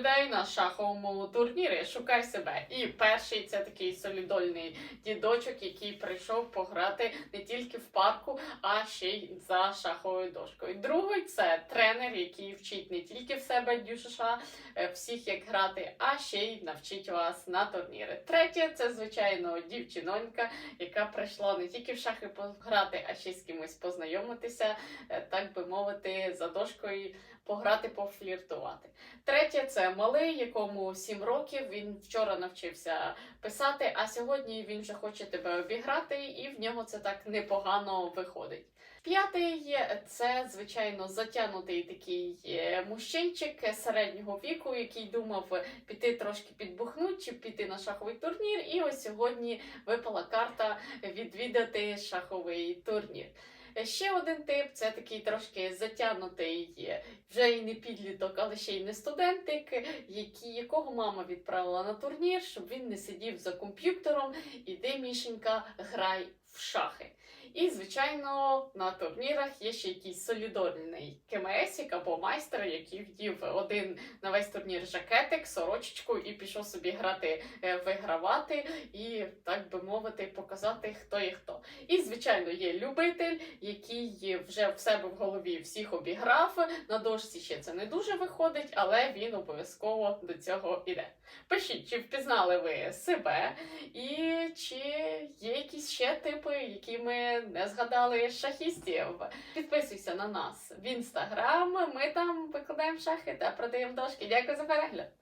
людей на шаховому турнірі. Шукай себе. І перший це такий солідольний дідочок, який прийшов пограти не тільки в парку, а ще й за шаховою дошкою. Другий це тренер, який вчить не тільки в себе дюшиша, е, всіх як грати, а ще й навчить вас на турніри. Третє це звичайно дівчинонька, яка прийшла не тільки в шахи пограти, а ще й з кимось познайомитися, е, так би мовити, за дошкою пограти, пофліртувати. Третє це малий, якому 7 років. Він вчора навчився писати, а сьогодні він вже хоче тебе обіграти, і в нього це так непогано виходить. П'ятий це, звичайно, затягнутий такий е, мужчинчик середнього віку, який думав піти трошки підбухнути чи піти на шаховий турнір. І ось сьогодні випала карта відвідати шаховий турнір. Ще один тип це такий трошки затягнутий, вже і не підліток, але ще й не студентик, які, якого мама відправила на турнір, щоб він не сидів за комп'ютером. Іди, Мішенька, грай в шахи. І, звичайно, на турнірах є ще якийсь солідорний КМСік або майстер, який вдів один на весь турнір жакетик, сорочечку і пішов собі грати, е, вигравати і, так би мовити, показати, хто є хто. І, звичайно, є любитель, який вже в себе в голові всіх обіграв. На дошці ще це не дуже виходить, але він обов'язково до цього іде. Пишіть, чи впізнали ви себе, і чи є якісь ще типи, які ми не згадали шахістів. Підписуйся на нас в інстаграм. Ми там викладаємо шахи та продаємо дошки. Дякую за перегляд.